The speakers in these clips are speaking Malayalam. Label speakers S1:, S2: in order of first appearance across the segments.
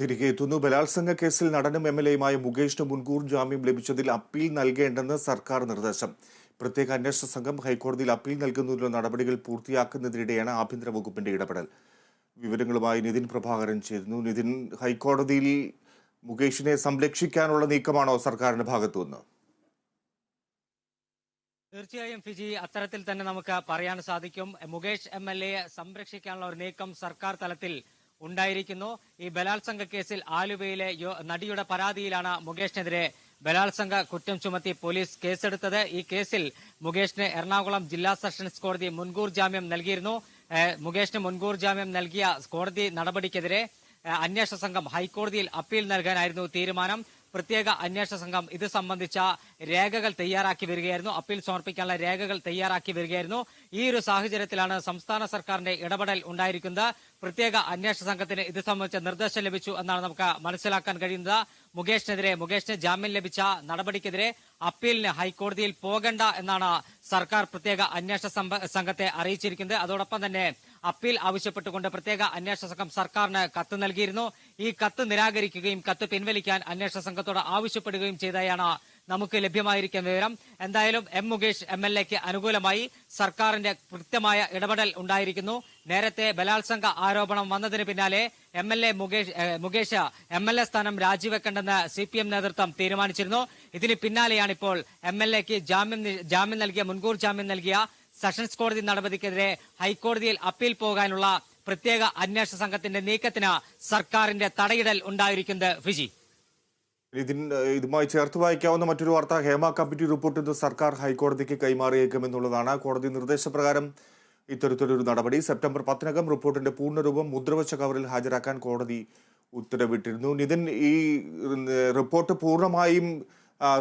S1: തിരികെ എത്തുന്നു. ബലാത്സംഗ കേസിൽ നടനും എം എൽ എയുമായ മുകേഷിന് മുൻകൂർ ജാമ്യം ലഭിച്ചതിൽ അപ്പീൽ നൽകേണ്ടെന്ന് സർക്കാർ നിർദ്ദേശം. പ്രത്യേക അന്വേഷണ സംഘം ഹൈക്കോടതിയിൽ അപ്പീൽ നൽകുന്നതിനുള്ള നടപടികൾ പൂർത്തിയാക്കുന്നതിനിടെയാണ് ആഭ്യന്തര വകുപ്പിന്റെ ഇടപെടൽ. വിവരങ്ങളുമായി നിതിൻ പ്രഭാകരൻ ചേരുന്നു. നിതിൻ ഹൈക്കോടതിയിൽ മുകേഷിനെ സംരക്ഷിക്കാനുള്ള നീക്കമാണോ സർക്കാരിന്റെ ഭാഗത്തുനിന്ന്?
S2: തീർച്ചയായും ഫിജി അത്തരത്തിൽ തന്നെ നമുക്ക് പറയാൻ സാധിക്കും. മുകേഷ് എം എൽ എയെ സംരക്ഷിക്കാനുള്ള ഒരു നീക്കം സർക്കാർ തലത്തിൽ ഉണ്ടായിരിക്കുന്നു. ഈ ബലാത്സംഗ കേസിൽ ആലുവയിലെ നടിയുടെ പരാതിയിലാണ് മുകേഷിനെതിരെ ബലാത്സംഗ കുറ്റം ചുമത്തി പോലീസ് കേസെടുത്തത്. ഈ കേസിൽ മുകേഷിന് എറണാകുളം ജില്ലാ സെഷൻസ് കോടതി മുൻകൂർ ജാമ്യം നൽകിയിരുന്നു. മുകേഷിന് മുൻകൂർ ജാമ്യം നൽകിയ കോടതി നടപടിക്കെതിരെ അന്വേഷണ സംഘം ഹൈക്കോടതിയിൽ അപ്പീൽ നൽകാനായിരുന്നു തീരുമാനം. പ്രത്യേക അന്വേഷണ സംഘം ഇത് സംബന്ധിച്ച രേഖകൾ തയ്യാറാക്കി വരികയായിരുന്നു. അപ്പീൽ സമർപ്പിക്കാനുള്ള രേഖകൾ തയ്യാറാക്കി വരികയായിരുന്നു. ഈ ഒരു സാഹചര്യത്തിലാണ് സംസ്ഥാന സർക്കാരിന്റെ ഇടപെടൽ ഉണ്ടായിരിക്കുന്നത്. പ്രത്യേക അന്വേഷണ സംഘത്തിന് ഇത് സംബന്ധിച്ച നിർദ്ദേശം ലഭിച്ചു എന്നാണ് നമുക്ക് മനസ്സിലാക്കാൻ കഴിയുന്നത്. മുകേഷിനെതിരെ മുകേഷിന് ജാമ്യം ലഭിച്ച നടപടിക്കെതിരെ അപ്പീലിന് ഹൈക്കോടതിയിൽ പോകണ്ട എന്നാണ് സർക്കാർ പ്രത്യേക അന്വേഷണ സംഘത്തെ അറിയിച്ചിരിക്കുന്നത്. അതോടൊപ്പം തന്നെ അപ്പീൽ ആവശ്യപ്പെട്ടുകൊണ്ട് പ്രത്യേക അന്വേഷണ സംഘം സർക്കാരിന് കത്ത് നൽകിയിരുന്നു. ഈ കത്ത് നിരാകരിക്കുകയും കത്ത് പിൻവലിക്കാൻ അന്വേഷണ സംഘത്തോട് ആവശ്യപ്പെടുകയും ചെയ്തതാണ് നമുക്ക് ലഭ്യമായിരിക്കുന്ന വിവരം. എന്തായാലും എം മുകേഷ് എം എൽ എക്ക് അനുകൂലമായി സർക്കാരിന്റെ കൃത്യമായ ഇടപെടൽ ഉണ്ടായിരിക്കുന്നു. നേരത്തെ ബലാത്സംഗ ആരോപണം വന്നതിന് പിന്നാലെ M L A Mukesh Mukesh M L A സ്ഥാനം രാജിവെക്കേണ്ടെന്ന് സി പി എം നേതൃത്വം തീരുമാനിച്ചിരുന്നു. ഇതിന് പിന്നാലെയാണ് ഇപ്പോൾ എം എൽ എക്ക് ജാമ്യം ജാമ്യം നൽകിയ മുൻകൂർ ജാമ്യം നൽകിയ സെഷൻസ് കോടതി നടപടിക്കെതിരെ ഹൈക്കോടതിയിൽ അപ്പീൽ പോകാനുള്ള പ്രത്യേക അന്വേഷണ സംഘത്തിന്റെ നീക്കത്തിന് സർക്കാരിന്റെ തടയിടൽ ഉണ്ടായിരിക്കുന്നത് ഫിജി.
S1: ഇതിന് ഇതുമായി ചേർത്ത് വായിക്കാവുന്ന മറ്റൊരു വാർത്ത ഹേമ കമ്മിറ്റി റിപ്പോർട്ട് ഇന്ന് സർക്കാർ ഹൈക്കോടതിക്ക് കൈമാറിയേക്കുമെന്നുള്ളതാണ് കോടതി നിർദ്ദേശപ്രകാരം. ഇത്തരത്തിലൊരു നടപടി സെപ്റ്റംബർ പത്തിനകം റിപ്പോർട്ടിന്റെ പൂർണരൂപം മുദ്രവച്ച കവറിൽ ഹാജരാക്കാൻ കോടതി ഉത്തരവിട്ടിരുന്നു. നിതിൻ ഈ റിപ്പോർട്ട് പൂർണമായും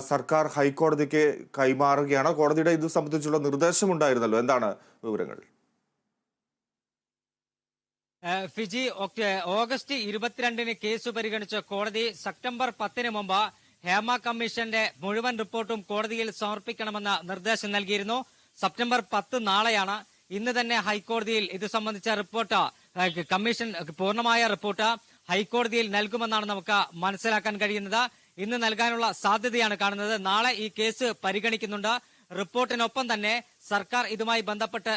S1: സർക്കാർ ഹൈക്കോടതിക്ക് കൈമാറുകയാണ്. കോടതിയുടെ ഇത് സംബന്ധിച്ചുള്ള നിർദ്ദേശമുണ്ടായിരുന്നല്ലോ. എന്താണ് വിവരങ്ങൾ?
S2: ഫിജി ഓഗസ്റ്റ് ഇരുപത്തിരണ്ടിന് കേസ് പരിഗണിച്ച കോടതി സെപ്റ്റംബർ പത്തിന് മുമ്പ് ഹേമ കമ്മീഷന്റെ മുഴുവൻ റിപ്പോർട്ടും കോടതിയിൽ സമർപ്പിക്കണമെന്ന നിർദ്ദേശം നൽകിയിരുന്നു. സെപ്റ്റംബർ പത്ത് നാളെയാണ് ഇന്ന് തന്നെ ഹൈക്കോടതിയിൽ ഇത് സംബന്ധിച്ച റിപ്പോർട്ട് കമ്മീഷൻ പൂർണമായ റിപ്പോർട്ട് ഹൈക്കോടതിയിൽ നൽകുമെന്നാണ് നമുക്ക് മനസ്സിലാക്കാൻ കഴിയുന്നത്. ഇന്ന് നൽകാനുള്ള സാധ്യതയാണ് കാണുന്നത്. നാളെ ഈ കേസ് പരിഗണിക്കുന്നുണ്ട്. റിപ്പോർട്ടിനൊപ്പം തന്നെ സർക്കാർ ഇതുമായി ബന്ധപ്പെട്ട്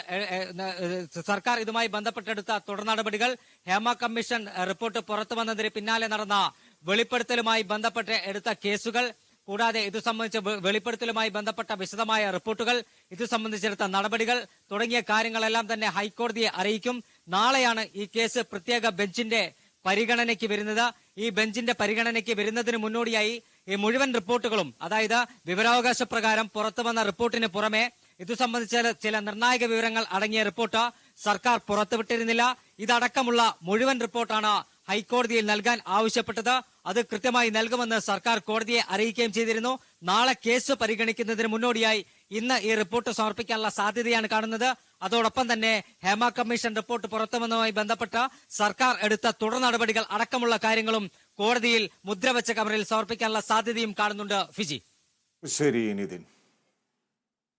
S2: സർക്കാർ ഇതുമായി ബന്ധപ്പെട്ടെടുത്ത തുടർ നടപടികൾ ഹേമ കമ്മീഷൻ റിപ്പോർട്ട് പുറത്തു വന്നതിന് പിന്നാലെ നടന്ന വെളിപ്പെടുത്തലുമായി ബന്ധപ്പെട്ട് എടുത്ത കേസുകൾ കൂടാതെ ഇത് സംബന്ധിച്ച വെളിപ്പെടുത്തലുമായി ബന്ധപ്പെട്ട വിശദമായ റിപ്പോർട്ടുകൾ ഇത് സംബന്ധിച്ചെടുത്ത നടപടികൾ തുടങ്ങിയ കാര്യങ്ങളെല്ലാം തന്നെ ഹൈക്കോടതിയെ അറിയിക്കും. നാളെയാണ് ഈ കേസ് പ്രത്യേക ബെഞ്ചിന്റെ പരിഗണനയ്ക്ക് വരുന്നത്. ഈ ബെഞ്ചിന്റെ പരിഗണനയ്ക്ക് വരുന്നതിന് മുന്നോടിയായി ഈ മുഴുവൻ റിപ്പോർട്ടുകളും അതായത് വിവരാവകാശ പ്രകാരം പുറത്തു വന്ന റിപ്പോർട്ടിന് പുറമെ ഇത് സംബന്ധിച്ച ചില നിർണായക വിവരങ്ങൾ അടങ്ങിയ റിപ്പോർട്ട് സർക്കാർ പുറത്തുവിട്ടിരുന്നില്ല ഇതടക്കമുള്ള മുഴുവൻ റിപ്പോർട്ടാണ് ഹൈക്കോടതിയിൽ നൽകാൻ ആവശ്യപ്പെട്ടത്. അത് കൃത്യമായി നൽകുമെന്ന് സർക്കാർ കോടതിയെ അറിയിക്കുകയും ചെയ്തിരുന്നു. നാളെ കേസ് പരിഗണിക്കുന്നതിന് മുന്നോടിയായി ഇന്ന് ഈ റിപ്പോർട്ട് സമർപ്പിക്കാനുള്ള സാധ്യതയാണ് കാണുന്നത്. അതോടൊപ്പം തന്നെ ഹേമ കമ്മീഷൻ റിപ്പോർട്ട് പുറത്തുവന്നതുമായി ബന്ധപ്പെട്ട സർക്കാർ എടുത്ത തുടർ നടപടികൾ അടക്കമുള്ള കാര്യങ്ങളും കോടതിയിൽ മുദ്രവെച്ച കമറിൽ സമർപ്പിക്കാനുള്ള സാധ്യതയും കാണുന്നുണ്ട്. ഫിജി.
S1: ശരി നിതിൻ.